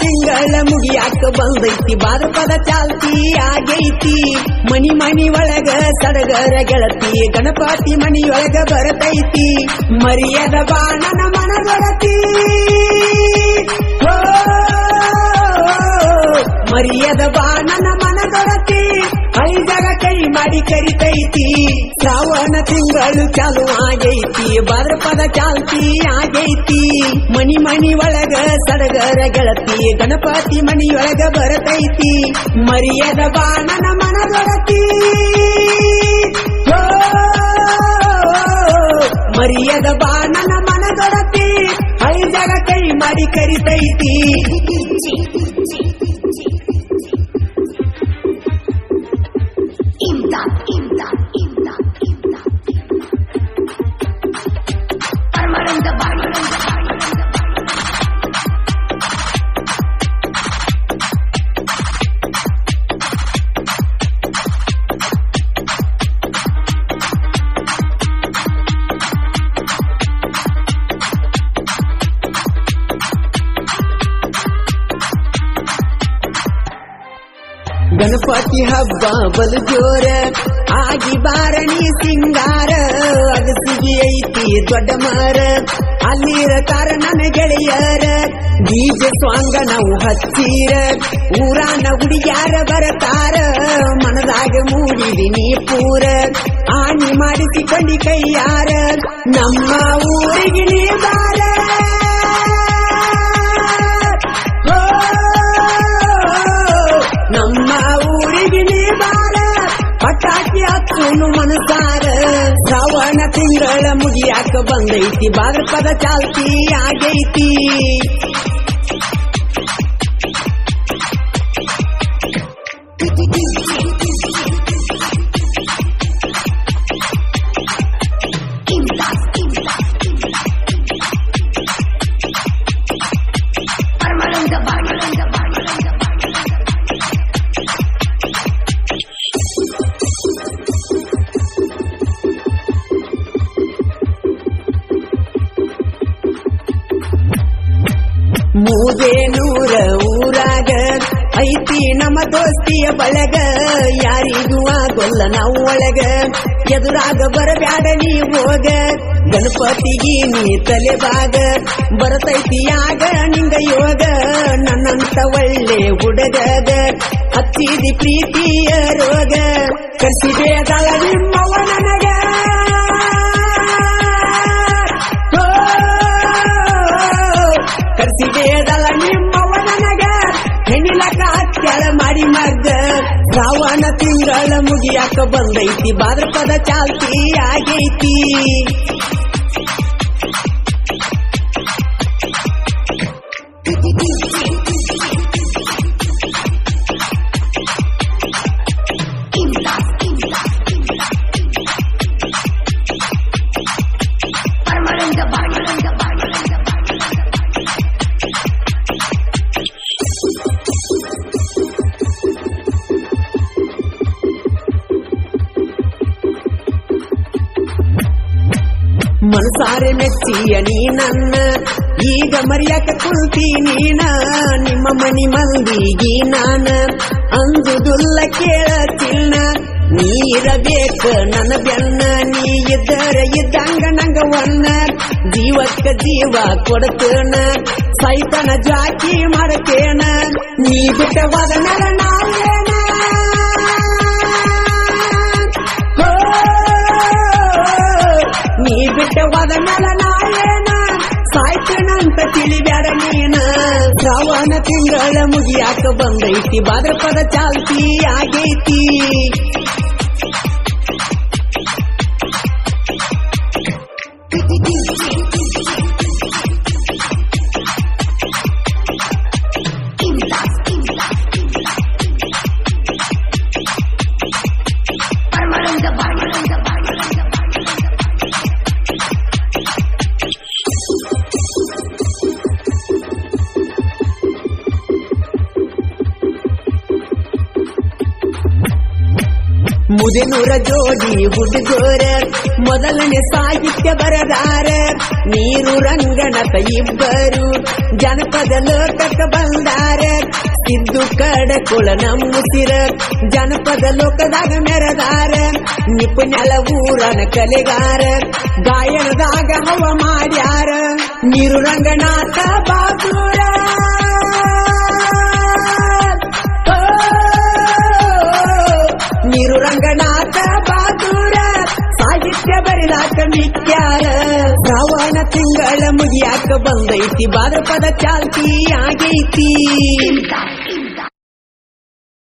ತಿಂಗಳ ಮುಗಿಯಾಕ ಬಂದೈತಿ ಭಾದ್ರಪದ ಚಾಲ್ತಿ ಆಗೈತಿ. ಮನಿ ಮನಿ ಒಳಗ ಸಡಗರ ಗೆಳತಿ ಗಣಪತಿ ಮನಿಯೊಳಗ ಬರತೈತಿ. ಮರಿಯದ ಬಾಣನ ಮನ ಬರತಿ ಮರಿಯದ ಬಾಣನ ಮನ ಬರತಿ ಕೈ ಮಾಡಿ ಕರಿತೈತಿ ಶ್ರಾವಣ ತಿಂಗಳು ಚಾಲು ಆಗೈತಿ. ಭಾದ್ರಪದ ಚಾಲ್ತಿ ಆಗೈತಿ. ಮನಿ ಮನಿ ಒಳಗ ಸಡಗರ ಗೆಳತಿ. ಗಣಪತಿ ಮನಿಯೊಳಗ ಬರತೈತಿ. ಮರಿಯದ ಬಾಣನ ಮನದೊಳತಿ ಹೋ, ಮರಿಯದ ಬಾಣನ ಮನದೊಳತಿ ಐದರ ಕೈ ಮಾಡಿ ಕರಿತೈತಿ. stop it. ಗಣಪತಿ ಹಬ್ಬ ಬಲು ಜೋರ ಆಗಿ ಬಾರಣಿ ಸಿಂಗಾರ, ಅಗಸಿಗೆ ಐತಿ ದೊಡ್ಡ ಮಾರ. ಅಲ್ಲಿರತಾರ ನನ್ನ ಗೆಳೆಯರ ಬೀಜ ಸ್ವಾಂಗ ನಾವು ಹಚ್ಚಿರ. ಊರಾನ ಹುಡುಗ್ಯಾರ ಬರತಾರ, ಮನದಾಗ ಮೂಡಿದಿನಿ ಪೂರ. ಆಣಿ ಮಾಡಿಸಿಕೊಂಡಿ ಕೈಯಾರ, ನಮ್ಮ ಊರಿಗೆ ನೀ ಬಾರ. ಹಚ್ಚುನು ಮನಸಾರ ಶ್ರಾವಣ ತಿಂಗಳ ಮುಗಿಯಾಕ ಬಂದೈತಿ. ಭಾದ್ರಪದ ಚಾಲ್ತಿ ಆಗೈತಿ. ನೂರ ಊರಾಗ ಐತಿ ನಮ್ಮ ದೋಸ್ತಿಯ ಬಳಗ, ಯಾರಿಗೂ ಆಗೊಲ್ಲ ನಾವು ಒಳಗ. ಎದುರಾಗ ಬರಬ್ಯಾಡ ನೀ ಹೋಗ, ಗಣಪತಿಗೆ ನೀ ತಲೆಬಾಗ ಬರತೈತಿ ಆಗ ನಿಂಗ ಯೋಗ, ನನ್ನಂತ ಒಳ್ಳೆ ಹುಡುಗಗ. ಹತ್ತಿದಿ ಪ್ರೀತಿಯ ರೋಗ ಕರ್ಸಿಬೇದಳ ನಿಮ್ಮವ ಮುಗಿಯಾಕ ಬಂದೈತಿ. ಭಾದ್ರಪದ ಚಾಲ್ತಿ ಆಗೈತಿ. ಮನಸಾರೆ ಮೆಚ್ಚಿಯ ನೀ ನನ್ನ ಈಗ ಮರ್ಯಾಕ ಕುಳ್ತಿ ನೀನ, ನಿಮ್ಮ ಮನಿ ಮಂದಿಗಿ ನಾನ. ಕೇಳ ಕೇಳತಿಲ್ಲ ನೀ ಇರಬೇಕ ನನ್ನ ಬೆನ್ನ ನೀ ಇದ್ದರ ಇದ್ದಂಗ ನಂಗ ಒನ್ನ ಜೀವಕ್ಕ ಜೀವ ಕೊಡತೇನ, ಸೈತನ ಜಾಕಿ ಮಾಡತೇನ. ನೀ ಬಿಟ್ಟವಾದ ನರ ನೀ ಬಿಟ್ಟವಾದ ಮೇಲೆ ನೀನ ಶ್ರಾವಣ ತಿಂಗಳ ಮುಗಿಯಾಕ ಬಂದೈತಿ ಭಾದ್ರಪದ ಚಾಲ್ತಿ ಆಗೈತಿ imdad, ಮುದಿನೂರ ಜೋಡಿ ಹುಡುಗೋರ ಮೊದಲನೇ ಸಾಹಿತ್ಯ ಬರದಾರ ನೀರು ರಂಗನತ ಇಬ್ಬರು ಜನಪದ ಲೋಕಕ್ಕೆ ಬಂದಾರ ಸಿದ್ದು ಕಡಕುಳ ನಮ್ಮುಸಿರ ಜನಪದ ಲೋಕದಾಗ ಮೆರದಾರ ನಿಪುಣಲ ಊರನ ಕಲೆಗಾರ ಗಾಯನದಾಗ ಹವ ಮಾಡ್ಯಾರ ನೀರು ರಂಗನಾಥ ಬಾದೂರ ಮಿಕ್ಯಾರ ಶ್ರಾವಣ ತಿಂಗಳ ಮುಗಿಯಾಕ ಬಂದೈತಿ. ಭಾದ್ರಪದ ಚಾಲ್ತಿ ಆಗೈತಿ